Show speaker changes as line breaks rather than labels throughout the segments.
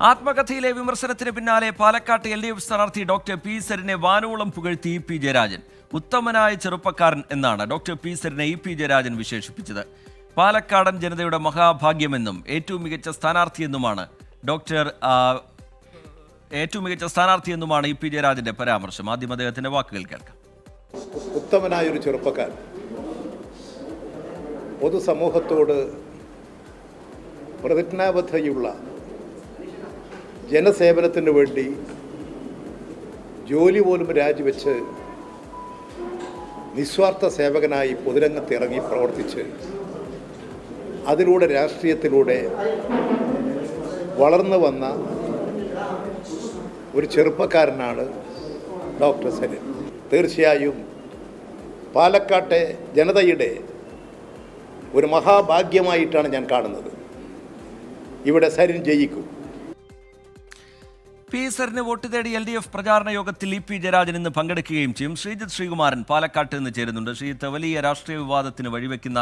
ആത്മകഥയിലെ വിമർശനത്തിന് പിന്നാലെ പാലക്കാട്ട് എൽ ഡി എഫ് സ്ഥാനാർത്ഥി ഡോക്ടർ പി സരിനെ വാനോളം പുകഴ്ത്തി ഇ പി ജയരാജൻ. ഉത്തമനായ ചെറുപ്പക്കാരൻ എന്നാണ് ഡോക്ടർ പി സരിനെ ഇ പി ജയരാജൻ വിശേഷിപ്പിച്ചത്. പാലക്കാടൻ ജനതയുടെ മഹാഭാഗ്യമെന്നും ഏറ്റവും മികച്ച സ്ഥാനാർത്ഥിയെന്നുമാണ് ഡോക്ടർ ഏറ്റവും മികച്ച സ്ഥാനാർത്ഥിയെന്നുമാണ് ഇ പി ജയരാജന്റെ പരാമർശം. ആദ്യം അദ്ദേഹത്തിന്റെ വാക്കുകൾ കേൾക്കാം.
ഉത്തമനായൊരു ചെറുപ്പക്കാരൻ. പൊതുസമൂഹത്തോട് പ്രതിജ്ഞാബദ്ധതയുള്ള ജനസേവനത്തിന് വേണ്ടി ജോലി പോലും രാജിവെച്ച് നിസ്വാർത്ഥ സേവകനായി പൊതുരംഗത്ത് ഇറങ്ങി പ്രവർത്തിച്ച് അതിലൂടെ രാഷ്ട്രീയത്തിലൂടെ വളർന്നു വന്ന ഒരു ചെറുപ്പക്കാരനാണ് ഡോക്ടർ സരിൻ. തീർച്ചയായും പാലക്കാട്ടെ ജനതയുടെ ഒരു മഹാഭാഗ്യമായിട്ടാണ് ഞാൻ കാണുന്നത്. ഇവിടെ സരിൻ ജയിക്കും.
പി സറിന് വോട്ട് തേടി എൽ ഡി എഫ് പ്രചാരണ യോഗത്തിൽ ഇ പി ജയരാജൻ ഇന്ന് പങ്കെടുക്കുകയും ചെയ്യും. ശ്രീജിത്ത് ശ്രീകുമാരൻ പാലക്കാട്ട് നിന്ന് ചേരുന്നുണ്ട്. ശ്രീജിത്ത് വലിയ രാഷ്ട്രീയ വിവാദത്തിന് വഴിവെക്കുന്ന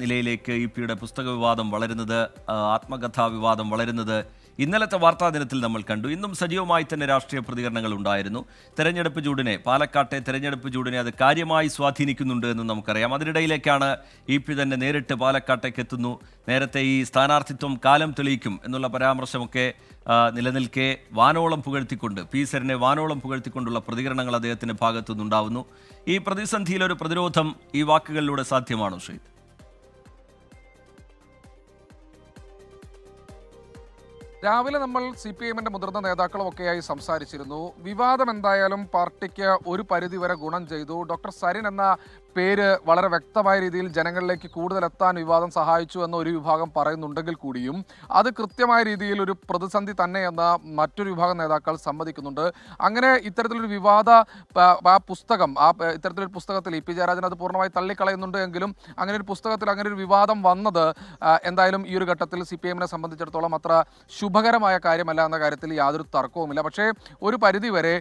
നിലയിലേക്ക് ഇ പിയുടെ പുസ്തക വിവാദം വളരുന്നത് ആത്മകഥാ വിവാദം വളരുന്നത് ഇന്നലത്തെ വാർത്താ ദിനത്തിൽ നമ്മൾ കണ്ടു. ഇന്നും സജീവമായി തന്നെ രാഷ്ട്രീയ പ്രതികരണങ്ങൾ ഉണ്ടായിരുന്നു. തെരഞ്ഞെടുപ്പ് ചൂടിനെ പാലക്കാട്ടെ തെരഞ്ഞെടുപ്പ് ചൂടിനെ അത് കാര്യമായി സ്വാധീനിക്കുന്നുണ്ട് എന്ന് നമുക്കറിയാം. അതിനിടയിലേക്കാണ് ഇ പി തന്നെ നേരിട്ട് പാലക്കാട്ടേക്ക് എത്തുന്നു. നേരത്തെ ഈ സ്ഥാനാർത്ഥിത്വം കാലം തെളിയിക്കും എന്നുള്ള പരാമർശമൊക്കെ നിലനിൽക്കെ വാനോളം പുകഴ്ത്തിക്കൊണ്ട് പി സരിനെ വാനോളം പുകഴ്ത്തിക്കൊണ്ടുള്ള പ്രതികരണങ്ങൾ അദ്ദേഹത്തിന്റെ ഭാഗത്തുനിന്നുണ്ടാവുന്നു. ഈ പ്രതിസന്ധിയിലൊരു പ്രതിരോധം ഈ വാക്കുകളിലൂടെ സാധ്യമാണോ ശ്രീ
രാവിലെ നമ്മൾ സി പി എമ്മിന്റെ മുതിർന്ന നേതാക്കളുമൊക്കെയായി സംസാരിച്ചിരുന്നു. വിവാദം എന്തായാലും പാർട്ടിക്ക് ഒരു പരിധിവരെ ഗുണം ചെയ്തു. ഡോക്ടർ സരിൻ എന്ന പേര് വളരെ വ്യക്തമായ രീതിയിൽ ജനങ്ങളിലേക്ക് കൂടുതൽ എത്താൻ വിവാദം സഹായിച്ചു എന്ന ഒരു വിഭാഗം പറയുന്നുണ്ടെങ്കിൽ കൂടിയും അത് കൃത്യമായ രീതിയിൽ ഒരു പ്രതിസന്ധി തന്നെയെന്ന് മറ്റൊരു വിഭാഗം നേതാക്കൾ സമ്മതിക്കുന്നുണ്ട്. അങ്ങനെ ഇത്തരത്തിലൊരു വിവാദ ആ പുസ്തകം ആ ഇത്തരത്തിലൊരു പുസ്തകത്തിൽ ഇ പി ജയരാജൻ അത് പൂർണമായി തള്ളിക്കളയുന്നുണ്ട് എങ്കിലും അങ്ങനെ ഒരു പുസ്തകത്തിൽ അങ്ങനെ ഒരു വിവാദം വന്നത് എന്തായാലും ഈ ഒരു ഘട്ടത്തിൽ സി പി എമ്മിനെ സംബന്ധിച്ചിടത്തോളം അത്ര ശുഭകരമായ കാര്യമല്ല എന്ന കാര്യത്തിൽ യാതൊരു തർക്കവുമില്ല. പക്ഷേ ഒരു പരിധിവരെ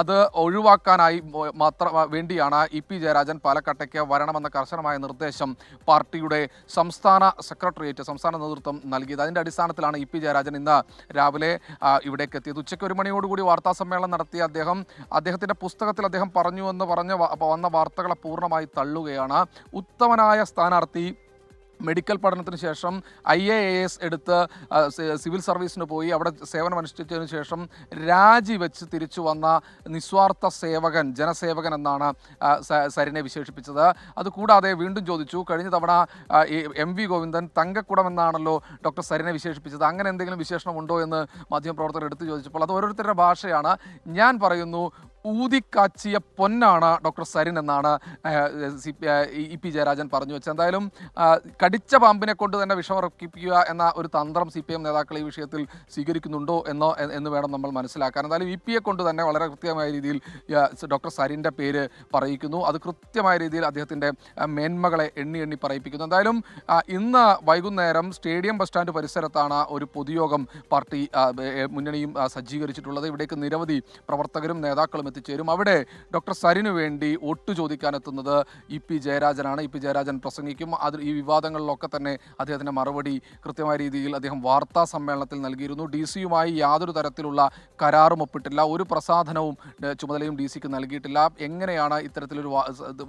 അത് ഒഴിവാക്കാനായി മാത്രം വേണ്ടിയാണ് ഇ പി ജയരാജൻ പാലക്കാട്ടേക്ക് വരണമെന്ന കർശനമായ നിർദ്ദേശം പാർട്ടിയുടെ സംസ്ഥാന സെക്രട്ടേറിയറ്റ് സംസ്ഥാന നേതൃത്വം നൽകിയത്. അതിന്റെ അടിസ്ഥാനത്തിലാണ് ഇ പി ജയരാജൻ ഇന്ന് രാവിലെ ഇവിടേക്ക് എത്തിയത്. ഉച്ചയ്ക്ക് ഒരു മണിയോടുകൂടി വാർത്താ സമ്മേളനം നടത്തിയ അദ്ദേഹം അദ്ദേഹത്തിന്റെ പുസ്തകത്തിൽ അദ്ദേഹം പറഞ്ഞു എന്ന് പറഞ്ഞ വന്ന വാർത്തകളെ പൂർണമായി തള്ളുകയാണ്. ഉത്തമനായ സ്ഥാനാർത്ഥി മെഡിക്കൽ പഠനത്തിന് ശേഷം ഐ എ എസ് എടുത്ത് സിവിൽ സർവീസിന് പോയി അവിടെ സേവനം അനുഷ്ഠിച്ചതിന് ശേഷം രാജിവെച്ച് തിരിച്ചു വന്ന നിസ്വാർത്ഥ സേവകൻ ജനസേവകൻ എന്നാണ് സരിനെ വിശേഷിപ്പിച്ചത്. അതുകൂടാതെ വീണ്ടും ചോദിച്ചു കഴിഞ്ഞ തവണ എം വി ഗോവിന്ദൻ തങ്കക്കുടം എന്നാണല്ലോ ഡോക്ടർ സരിനെ വിശേഷിപ്പിച്ചത്. അങ്ങനെ എന്തെങ്കിലും വിശേഷണമുണ്ടോ എന്ന് മാധ്യമപ്രവർത്തകർ എടുത്തു ചോദിച്ചപ്പോൾ അത് ഓരോരുത്തരുടെ ഭാഷയാണ്. ഞാൻ പറയുന്നു ഊതിക്കാച്ചിയ പൊന്നാണ് ഡോക്ടർ സരിൻ എന്നാണ് സി ഇ പി ജയരാജൻ പറഞ്ഞു വെച്ചത്. എന്തായാലും കടിച്ച പാമ്പിനെ കൊണ്ട് തന്നെ വിഷമർപ്പിക്കുക എന്ന ഒരു തന്ത്രം സി പി എം നേതാക്കൾ ഈ വിഷയത്തിൽ സ്വീകരിക്കുന്നുണ്ടോ എന്നോ എന്ന് വേണം നമ്മൾ മനസ്സിലാക്കാൻ. എന്തായാലും ഇ പിയെ കൊണ്ട് തന്നെ വളരെ കൃത്യമായ രീതിയിൽ ഡോക്ടർ സരിന്റെ പേര് പറയിക്കുന്നു അത് കൃത്യമായ രീതിയിൽ അദ്ദേഹത്തിന്റെ മേന്മകളെ എണ്ണി എണ്ണി പറയിപ്പിക്കുന്നു. എന്തായാലും ഇന്ന് വൈകുന്നേരം സ്റ്റേഡിയം ബസ് സ്റ്റാൻഡ് പരിസരത്താണ് ഒരു പൊതുയോഗം പാർട്ടി മുന്നണിയും സജ്ജീകരിച്ചിട്ടുള്ളത്. ഇവിടേക്ക് നിരവധി പ്രവർത്തകരും നേതാക്കളും എത്തിച്ചേരും. അവിടെ ഡോക്ടർ സരിനു വേണ്ടി ഒട്ട് ചോദിക്കാനെത്തുന്നത് ഇ പി ജയരാജനാണ്. ഇ പി ജയരാജൻ പ്രസംഗിക്കും. അത് ഈ വിവാദങ്ങളിലൊക്കെ തന്നെ അദ്ദേഹത്തിന്റെ മറുപടി കൃത്യമായ രീതിയിൽ അദ്ദേഹം വാർത്താ സമ്മേളനത്തിൽ നൽകിയിരുന്നു. ഡി സിയുമായി യാതൊരു തരത്തിലുള്ള കരാറും ഒപ്പിട്ടില്ല. ഒരു പ്രസാധനവും ചുമതലയും ഡി സിക്ക് നൽകിയിട്ടില്ല. എങ്ങനെയാണ് ഇത്തരത്തിലൊരു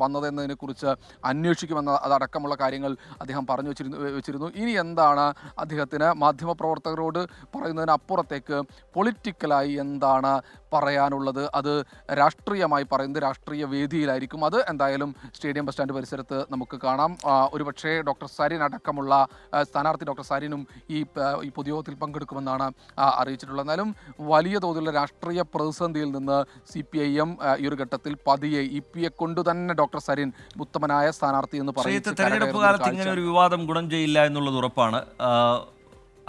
വന്നതെന്നതിനെ കുറിച്ച് വന്നതെന്നതിനെക്കുറിച്ച് അന്വേഷിക്കുമെന്ന അതടക്കമുള്ള കാര്യങ്ങൾ അദ്ദേഹം പറഞ്ഞു വെച്ചിരുന്നു വെച്ചിരുന്നു. ഇനി എന്താണ് അദ്ദേഹത്തിന് മാധ്യമപ്രവർത്തകരോട് പറയുന്നതിനപ്പുറത്തേക്ക് പൊളിറ്റിക്കലായി എന്താണ് പറയാനുള്ളത്? അത് രാഷ്ട്രീയമായി പറയുന്നത് രാഷ്ട്രീയ വേദിയിലായിരിക്കും. അത് എന്തായാലും സ്റ്റേഡിയം ബസ് സ്റ്റാൻഡ് പരിസരത്ത് നമുക്ക് കാണാം. ഒരുപക്ഷേ ഡോക്ടർ സരിൻ അടക്കമുള്ള സ്ഥാനാർത്ഥി ഡോക്ടർ സരിനും ഈ ഈ പൊതുയോഗത്തിൽ പങ്കെടുക്കുമെന്നാണ് അറിയിച്ചിട്ടുള്ളത്. എന്നാലും വലിയ തോതിലുള്ള രാഷ്ട്രീയ പ്രതിസന്ധിയിൽ നിന്ന് സി പി ഐ എം ഈ ഒരു ഘട്ടത്തിൽ പതിയെ ഇ പി എ കൊണ്ട് തന്നെ ഡോക്ടർ സരിൻ ഉത്തമനായ സ്ഥാനാർത്ഥി എന്ന് പറയുന്നത്
തെരഞ്ഞെടുപ്പ് കാലത്ത് ഇങ്ങനെ ഒരു വിവാദം ഗുണം ചെയ്യില്ല എന്നുള്ളത് ഉറപ്പാണ്. ആ,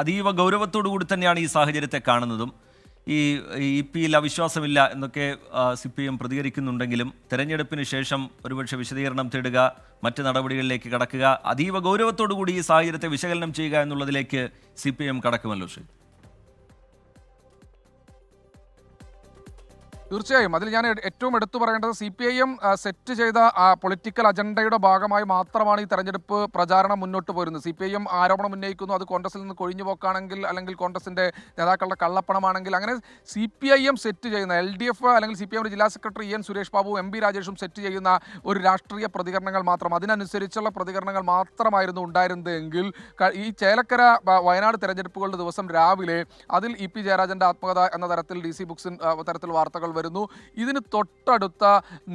അതീവ ഗൗരവത്തോടു കൂടി തന്നെയാണ് ഈ സാഹചര്യത്തെ കാണുന്നതും. ഈ ഇ പിയിൽ അവിശ്വാസമില്ല എന്നൊക്കെ സി പി എം പ്രതികരിക്കുന്നുണ്ടെങ്കിലും തെരഞ്ഞെടുപ്പിന് ശേഷം ഒരുപക്ഷെ വിശദീകരണം തേടുക മറ്റ് നടപടികളിലേക്ക് കടക്കുക അതീവ ഗൗരവത്തോടു കൂടി ഈ സാഹചര്യത്തെ വിശകലനം ചെയ്യുക എന്നുള്ളതിലേക്ക് സി പി എം കടക്കുമല്ലോ ശ്രീ.
തീർച്ചയായും. അതിൽ ഞാൻ ഏറ്റവും എടുത്തു പറയേണ്ടത് C P I M set ചെയ്ത പൊളിറ്റിക്കൽ അജണ്ടയുടെ ഭാഗമായി മാത്രമാണ് ഈ തെരഞ്ഞെടുപ്പ് പ്രചാരണം മുന്നോട്ട് പോരുന്നത്. സി പി ഐ എം ആരോപണം ഉന്നയിക്കുന്നു. അത് കോൺഗ്രസിൽ നിന്ന് കൊഴിഞ്ഞു പോക്കാണെങ്കിൽ അല്ലെങ്കിൽ കോൺഗ്രസിന്റെ നേതാക്കളുടെ കള്ളപ്പണമാണെങ്കിൽ അങ്ങനെ C P I M set ചെയ്യുന്ന എൽ ഡി എഫ് അല്ലെങ്കിൽ സി പി എം ജില്ലാ secretary N Suresh Babu M B രാജേഷും set ചെയ്യുന്ന ഒരു രാഷ്ട്രീയ പ്രതികരണങ്ങൾ മാത്രം അതിനനുസരിച്ചുള്ള പ്രതികരണങ്ങൾ മാത്രമായിരുന്നു ഉണ്ടായിരുന്നത് എങ്കിൽ ഈ ചേലക്കര വയനാട് തെരഞ്ഞെടുപ്പുകളുടെ ദിവസം രാവിലെ അതിൽ ഇ പി ജയരാജന്റെ ആത്മകഥ എന്ന തരത്തിൽ ഡി സി ബുക്സിൻ തരത്തിൽ വാർത്തകൾ വരുന്നു. ഇതിന് തൊട്ടടുത്ത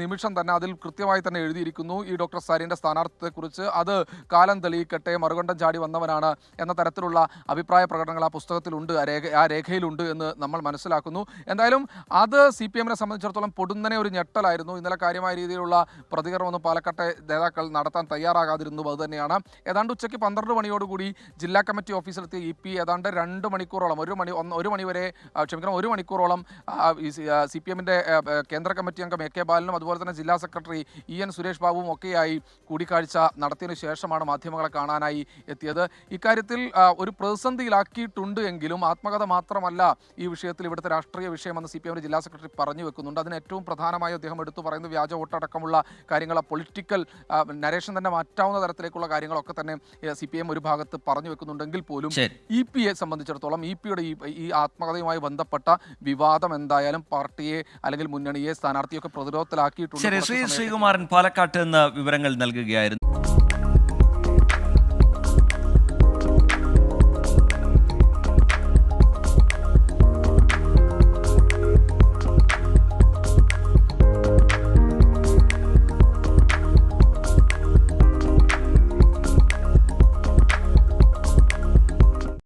നിമിഷം തന്നെ അതിൽ കൃത്യമായി തന്നെ എഴുതിയിരിക്കുന്നു ഈ ഡോക്ടർ സരീന്റെ സ്ഥാനാർത്ഥിത്വത്തെക്കുറിച്ച് അത് കാലം തെളിയിക്കട്ടെ മറുകണ്ഠം ചാടി വന്നവനാണ് എന്ന തരത്തിലുള്ള അഭിപ്രായ പ്രകടനങ്ങൾ ആ പുസ്തകത്തിലുണ്ട് ആ രേഖ ആ രേഖയിലുണ്ട് എന്ന് നമ്മൾ മനസ്സിലാക്കുന്നു. എന്തായാലും അത് സി പി എമ്മിനെ സംബന്ധിച്ചിടത്തോളം പൊടുന്നനെ ഒരു ഞെട്ടലായിരുന്നു. ഇന്നലെ കാര്യമായ രീതിയിലുള്ള പ്രതികരണമൊന്നും പാലക്കാട്ടെ നേതാക്കൾ നടത്താൻ തയ്യാറാകാതിരുന്നു അതുതന്നെയാണ് ഏതാണ്ട് ഉച്ചയ്ക്ക് പന്ത്രണ്ട് മണിയോടുകൂടി ജില്ലാ കമ്മിറ്റി ഓഫീസിലെത്തിയ ഇ പി ഏതാണ്ട് രണ്ട് മണിക്കൂറോളം ഒരു മണി ഒരു മണി വരെ ക്ഷമിക്കണം ഒരു മണിക്കൂറോളം സി പി എമ്മിന്റെ കേന്ദ്ര കമ്മിറ്റി അംഗം എ കെ ബാലനും അതുപോലെ തന്നെ ജില്ലാ സെക്രട്ടറി ഇ എൻ സുരേഷ് ബാബുവും ഒക്കെയായി കൂടിക്കാഴ്ച നടത്തിയതിനു ശേഷമാണ് മാധ്യമങ്ങളെ കാണാനായി എത്തിയത്. ഇക്കാര്യത്തിൽ ഒരു പ്രതിസന്ധിയിലാക്കിയിട്ടുണ്ട് എങ്കിലും ആത്മകഥ മാത്രമല്ല ഈ വിഷയത്തിൽ ഇവിടുത്തെ രാഷ്ട്രീയ വിഷയമെന്ന് സി പി എമ്മിന്റെ ജില്ലാ സെക്രട്ടറി പറഞ്ഞു വെക്കുന്നുണ്ട്. അതിന് ഏറ്റവും പ്രധാനമായി അദ്ദേഹം എടുത്തു പറയുന്നത് വ്യാജ വോട്ടടക്കമുള്ള കാര്യങ്ങൾ പൊളിറ്റിക്കൽ നരേഷൻ തന്നെ മാറ്റാവുന്ന തരത്തിലേക്കുള്ള കാര്യങ്ങളൊക്കെ തന്നെ സി പി എം ഒരു ഭാഗത്ത് പറഞ്ഞു വെക്കുന്നുണ്ടെങ്കിൽ പോലും ഇ പിയെ സംബന്ധിച്ചിടത്തോളം ഇ പിയുടെ ഈ ഈ ആത്മകഥയുമായി ബന്ധപ്പെട്ട വിവാദം എന്തായാലും പാർട്ടിയെ അല്ലെങ്കിൽ മുന്നണിയെ സ്ഥാനാർത്ഥിയൊക്കെ പ്രതിരോധത്തിലാക്കിയിട്ടുണ്ട്.
ശ്രീകുമാരൻ പാലക്കാട്ട് എന്ന വിവരങ്ങൾ നൽകുകയായിരുന്നു